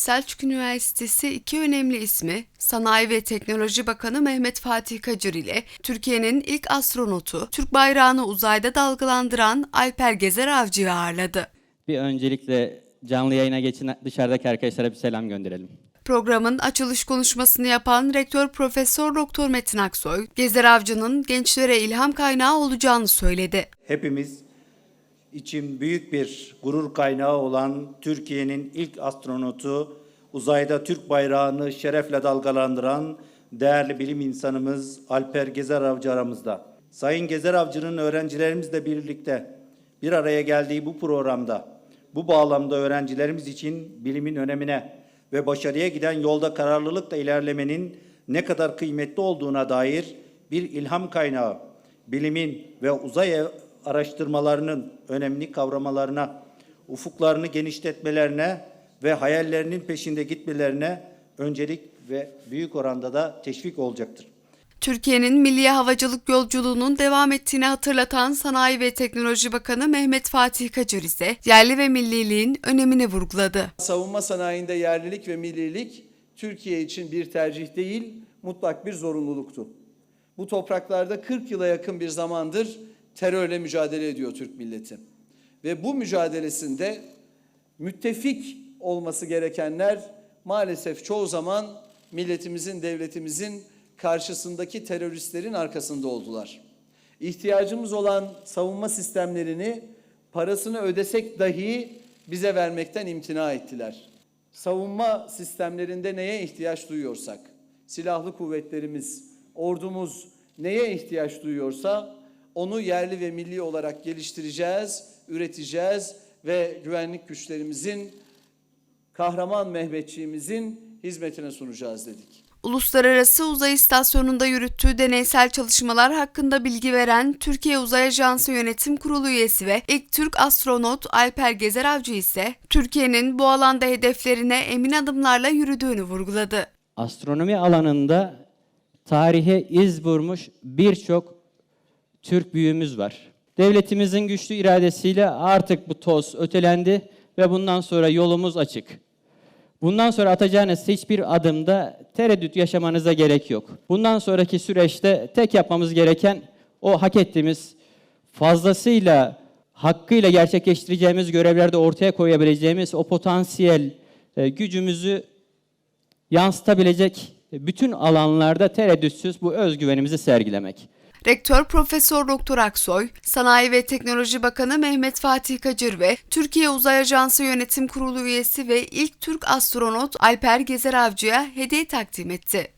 Selçuk Üniversitesi iki önemli ismi Sanayi ve Teknoloji Bakanı Mehmet Fatih Kacır ile Türkiye'nin ilk astronotu, Türk bayrağını uzayda dalgalandıran Alper Gezer Avcı'yı ağırladı. Bir öncelikle canlı yayına geçin dışarıdaki arkadaşlara bir selam gönderelim. Programın açılış konuşmasını yapan Rektör Profesör Doktor Metin Aksoy, Gezer Avcı'nın gençlere ilham kaynağı olacağını söyledi. Hepimiz için büyük bir gurur kaynağı olan Türkiye'nin ilk astronotu, uzayda Türk bayrağını şerefle dalgalandıran değerli bilim insanımız Alper Gezer Avcı aramızda. Sayın Gezer Avcı'nın öğrencilerimizle birlikte bir araya geldiği bu programda, bu bağlamda öğrencilerimiz için bilimin önemine ve başarıya giden yolda kararlılıkla ilerlemenin ne kadar kıymetli olduğuna dair bir ilham kaynağı, bilimin ve uzay araştırmalarının önemli kavramalarına, ufuklarını genişletmelerine ve hayallerinin peşinde gitmelerine öncelik ve büyük oranda da teşvik olacaktır. Türkiye'nin milli havacılık yolculuğunun devam ettiğini hatırlatan Sanayi ve Teknoloji Bakanı Mehmet Fatih Kacır ise yerli ve milliliğin önemini vurguladı. Savunma sanayinde yerlilik ve millilik Türkiye için bir tercih değil, mutlak bir zorunluluktu. Bu topraklarda 40 yıla yakın bir zamandır terörle mücadele ediyor Türk milleti. Ve bu mücadelesinde müttefik olması gerekenler maalesef çoğu zaman milletimizin, devletimizin karşısındaki teröristlerin arkasında oldular. İhtiyacımız olan savunma sistemlerini parasını ödesek dahi bize vermekten imtina ettiler. Savunma sistemlerinde neye ihtiyaç duyuyorsak, silahlı kuvvetlerimiz, ordumuz neye ihtiyaç duyuyorsa onu yerli ve milli olarak geliştireceğiz, üreteceğiz ve güvenlik güçlerimizin, kahraman Mehmetçiğimizin hizmetine sunacağız dedik. Uluslararası Uzay İstasyonu'nda yürüttüğü deneysel çalışmalar hakkında bilgi veren Türkiye Uzay Ajansı Yönetim Kurulu üyesi ve ilk Türk astronot Alper Gezer Avcı ise Türkiye'nin bu alanda hedeflerine emin adımlarla yürüdüğünü vurguladı. Astronomi alanında tarihe iz vurmuş birçok Türk büyüğümüz var. Devletimizin güçlü iradesiyle artık bu toz ötelendi ve bundan sonra yolumuz açık. Bundan sonra atacağınız hiçbir adımda tereddüt yaşamanıza gerek yok. Bundan sonraki süreçte tek yapmamız gereken o hak ettiğimiz fazlasıyla hakkıyla gerçekleştireceğimiz görevlerde ortaya koyabileceğimiz o potansiyel e, gücümüzü yansıtabilecek bütün alanlarda tereddütsüz bu özgüvenimizi sergilemek. Rektör Profesör Doktor Aksoy, Sanayi ve Teknoloji Bakanı Mehmet Fatih Kacır ve Türkiye Uzay Ajansı Yönetim Kurulu üyesi ve ilk Türk astronot Alper Gezer Avcı'ya hediye takdim etti.